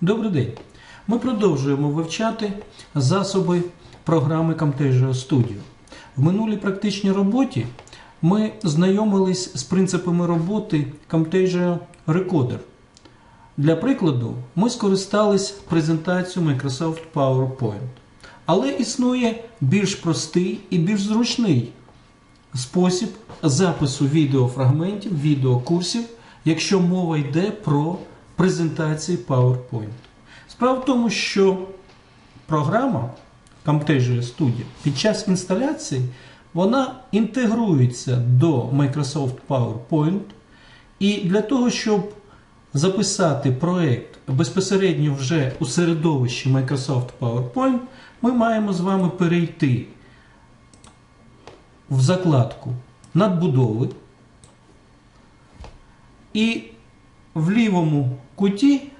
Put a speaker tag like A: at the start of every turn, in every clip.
A: Добрий день. Ми продовжуємо вивчати засоби програми Camtasia Studio. В минулій практичній роботі ми знайомились з принципами роботи Camtasia Recorder. Для прикладу, ми скористались презентацією Microsoft PowerPoint. Але існує більш простий і більш зручний спосіб запису відеофрагментів, відеокурсів, якщо мова йде про презентації PowerPoint. Справа в тому, що програма Camtasia Studio під час інсталяції вона інтегрується до Microsoft PowerPoint. І для того, щоб записати проект безпосередньо вже у середовищі Microsoft PowerPoint, ми маємо з вами перейти в закладку надбудови і в лівому куті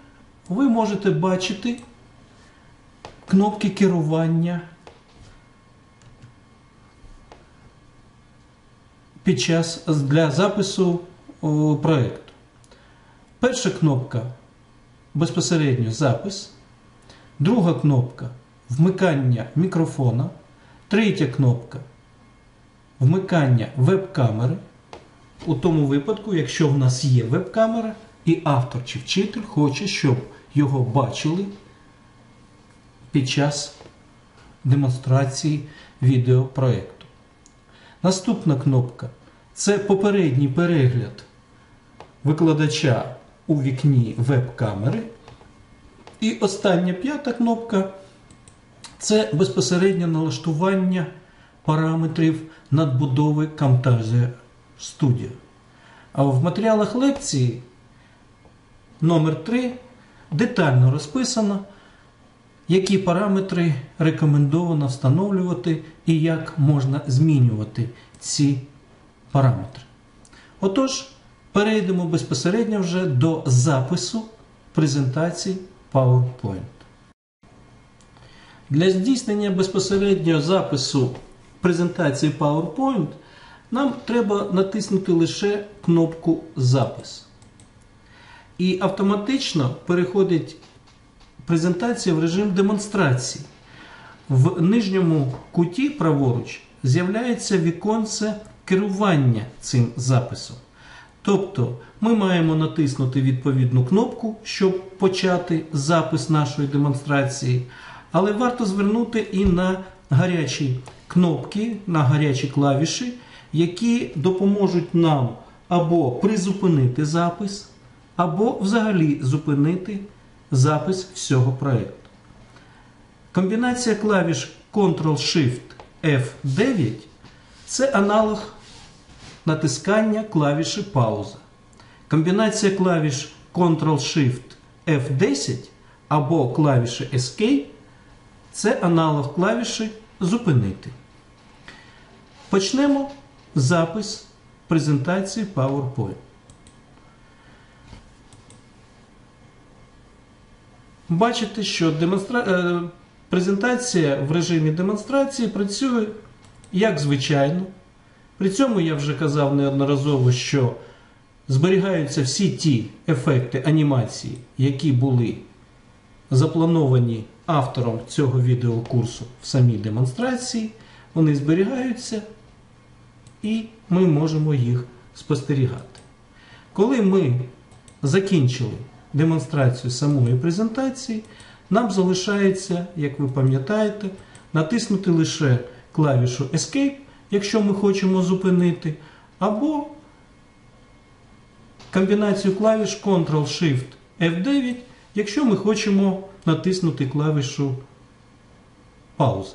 A: ви можете бачити кнопки керування під час для запису проєкту. Перша кнопка безпосередньо запис, друга кнопка вмикання мікрофона, третя кнопка вмикання веб-камери. У тому випадку, якщо в нас є веб-камера, і автор чи вчитель хоче, щоб його бачили під час демонстрації відеопроекту. Наступна кнопка це попередній перегляд викладача у вікні веб-камери. І остання п'ята кнопка це безпосереднє налаштування параметрів надбудови Camtasia Studio. А в матеріалах лекції номер 3 детально розписано, які параметри рекомендовано встановлювати і як можна змінювати ці параметри. Отож, перейдемо безпосередньо вже до запису презентації PowerPoint. Для здійснення безпосереднього запису презентації PowerPoint нам треба натиснути лише кнопку Запис. І автоматично переходить презентація в режим демонстрації. В нижньому куті праворуч з'являється віконце керування цим записом. Тобто ми маємо натиснути відповідну кнопку, щоб почати запис нашої демонстрації. Але варто звернути і на гарячі кнопки, на гарячі клавіші, які допоможуть нам або призупинити запис, або взагалі зупинити запис всього проєкту. Комбінація клавіш Ctrl-Shift-F9 це аналог натискання клавіші пауза. Комбінація клавіш Ctrl-Shift-F10 або клавіші Escape це аналог клавіші Зупинити. Почнемо запис презентації PowerPoint. Бачите, що демонстра... е, презентація в режимі демонстрації працює як звичайно. При цьому я вже казав неодноразово, що зберігаються всі ті ефекти анімації, які були заплановані автором цього відеокурсу в самій демонстрації. Вони зберігаються і ми можемо їх спостерігати. Коли ми закінчили демонстрацію самої презентації, нам залишається, як ви пам'ятаєте, натиснути лише клавішу Escape, якщо ми хочемо зупинити, або комбінацію клавіш Ctrl-Shift-F9, якщо ми хочемо натиснути клавішу пауза.